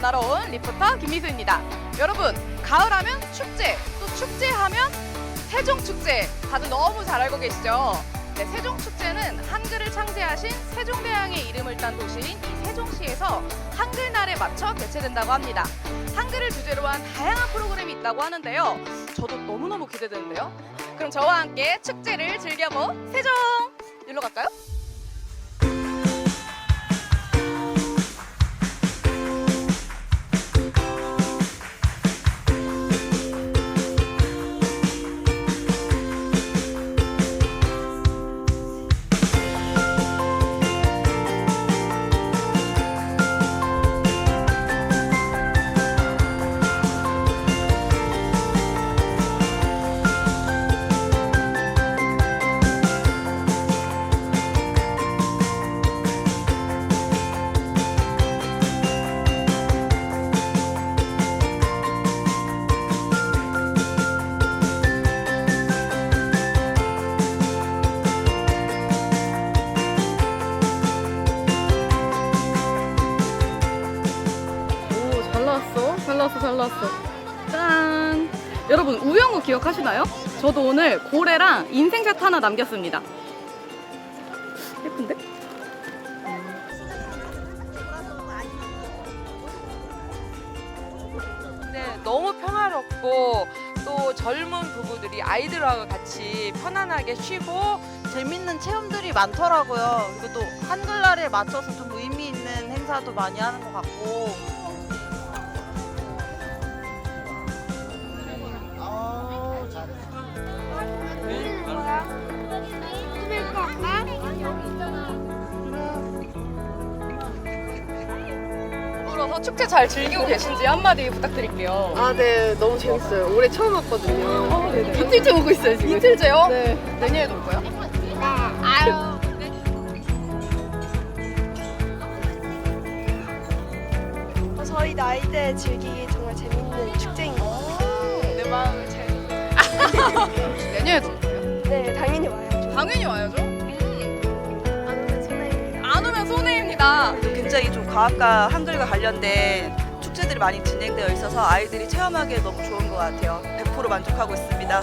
전하러 온 리포터 김미수입니다. 여러분, 가을하면 축제, 또 축제하면 세종축제 다들 너무 잘 알고 계시죠? 네, 세종축제는 한글을 창제하신 세종대왕의 이름을 딴 도시인 이 세종시에서 한글날에 맞춰 개최된다고 합니다. 한글을 주제로 한 다양한 프로그램이 있다고 하는데요. 저도 너무너무 기대되는데요. 그럼 저와 함께 축제를 즐겨보 세종! 일로 갈까요? 여러분, 우영우 기억하시나요? 저도 오늘 고래랑 인생샷 하나 남겼습니다. 예쁜데? 네, 너무 평화롭고 또 젊은 부부들이 아이들하고 같이 편안하게 쉬고 재밌는 체험들이 많더라고요. 그리고 또 한글날에 맞춰서 좀 의미 있는 행사도 많이 하는 것 같고. 더불어서 축제 잘 즐기고 계신지 한마디 부탁드릴게요. 아, 네, 너무 재밌어요. 올해 처음 왔거든요. 이틀째 오고 있어요, 지금. 이틀째요? 네. 내년에도 올 거예요? 저희 나이 대 즐기기 정말 재밌는 축제인 것 같아요. 내 마음을 제 내년에도 올 거예요? 네, 당연히 와야죠. 당연히 와야죠. 손해입니다. 굉장히 좀 과학과 한글과 관련된 축제들이 많이 진행되어 있어서 아이들이 체험하기에 너무 좋은 것 같아요. 100% 만족하고 있습니다.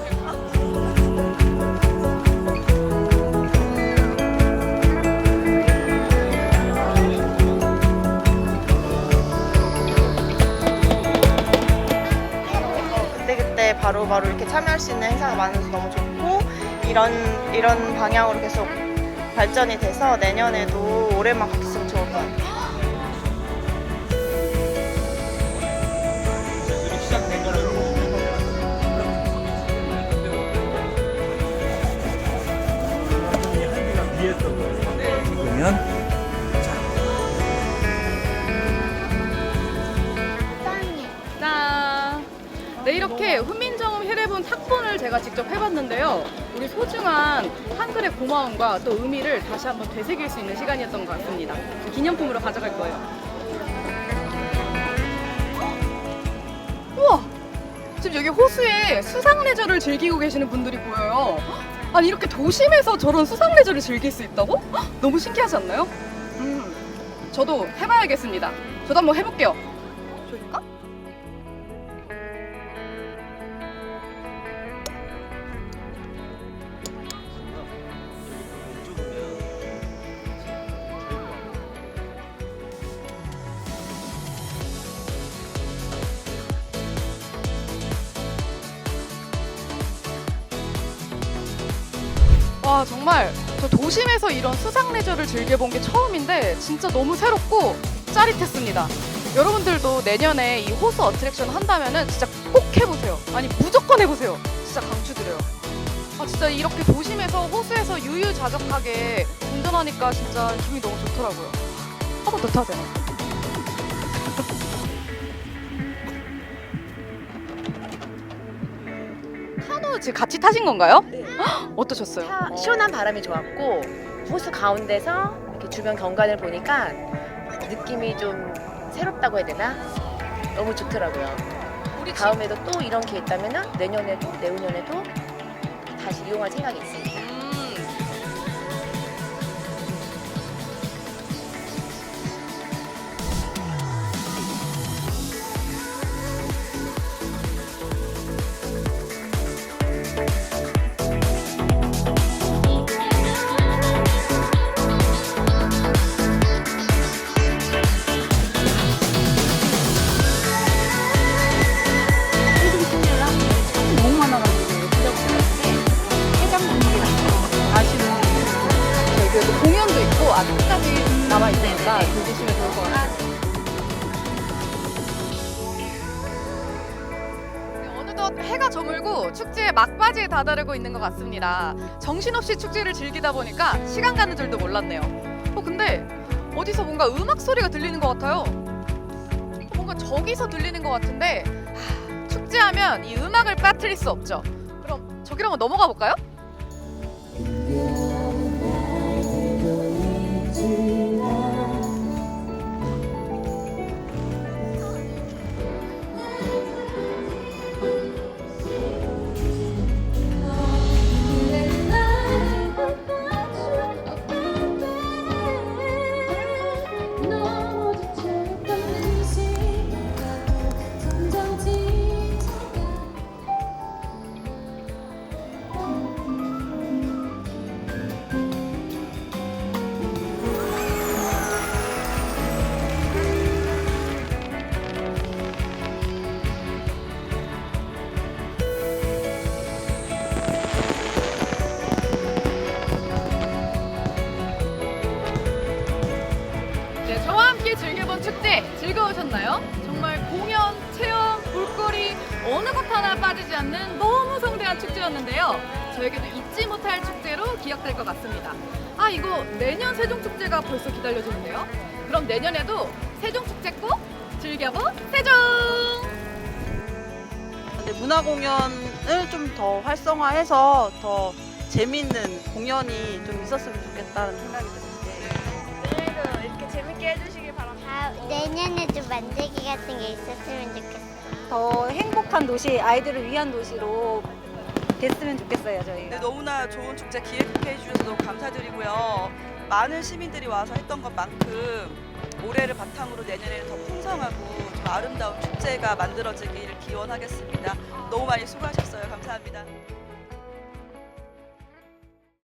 그때그때 바로바로 이렇게 참여할 수 있는 행사가 많아서 너무 좋고 이런 이런 방향으로 계속 발전이 돼서 내년에도 올해만 같아 네, 이렇게 훈민정음 혈액분 탁본을 제가 직접 해봤는데요. 우리 소중한 한글의 고마움과 또 의미를 다시 한번 되새길 수 있는 시간이었던 것 같습니다. 기념품으로 가져갈 거예요. 우와! 지금 여기 호수에 수상 레저를 즐기고 계시는 분들이 보여요. 아니, 이렇게 도심에서 저런 수상 레저를 즐길 수 있다고? 헉, 너무 신기하지 않나요? 음, 저도 해봐야겠습니다. 저도 한번 해볼게요. 정말 저 도심에서 이런 수상 레저를 즐겨본 게 처음인데 진짜 너무 새롭고 짜릿했습니다. 여러분들도 내년에 이 호수 어트랙션 한다면은 진짜 꼭 해보세요. 아니 무조건 해보세요. 진짜 강추드려요. 아 진짜 이렇게 도심에서 호수에서 유유자적하게 운전하니까 진짜 기분이 너무 좋더라고요. 한 번더 되나? 카누 지금 같이 타신 건가요? 헉, 어떠셨어요? 차- 시원한 바람이 좋았고 호수 가운데서 이렇게 주변 경관을 보니까 느낌이 좀 새롭다고 해야 되나? 너무 좋더라고요. 우리 집 다음에도 또 이런 기회 있다면 내년에도 내후년에도 다시 이용할 생각이 있습니다. 있으니까 즐기시면 좋을 것 같아요. 네, 어느덧 해가 저물고 축제의 막바지에 다다르고 있는 것 같습니다. 정신없이 축제를 즐기다 보니까 시간 가는 줄도 몰랐네요. 어, 근데 어디서 뭔가 음악 소리가 들리는 것 같아요. 어, 뭔가 저기서 들리는 것 같은데 하, 축제하면 이 음악을 빠뜨릴 수 없죠. 그럼 저기로 한번 넘어가 볼까요? 네, 저와 함께 즐겨본 축제 즐거우셨나요? 정말 공연, 체험, 볼거리 어느 것 하나 빠지지 않는 너무 성대한 축제였는데요. 저에게도 잊지 못할 축제로 기억될 것 같습니다. 아 이거 내년 세종축제가 벌써 기다려지는데요. 그럼 내년에도 세종축제 꼭 즐겨보 세종! 근데 문화 공연을 좀 더 활성화해서 더 재밌는 공연이 좀 있었으면 좋겠다는 생각이 내년에도 재밌게 해주시길 바랍니다. 다 내년에도 만들기 같은 게 있었으면 좋겠어요. 더 행복한 도시, 아이들을 위한 도시로 됐으면 좋겠어요, 저희가. 네, 너무나 좋은 축제 기획해 주셔서 너무 감사드리고요. 많은 시민들이 와서 했던 것만큼 올해를 바탕으로 내년에는 더 풍성하고 좀 아름다운 축제가 만들어지기를 기원하겠습니다. 너무 많이 수고하셨어요. 감사합니다.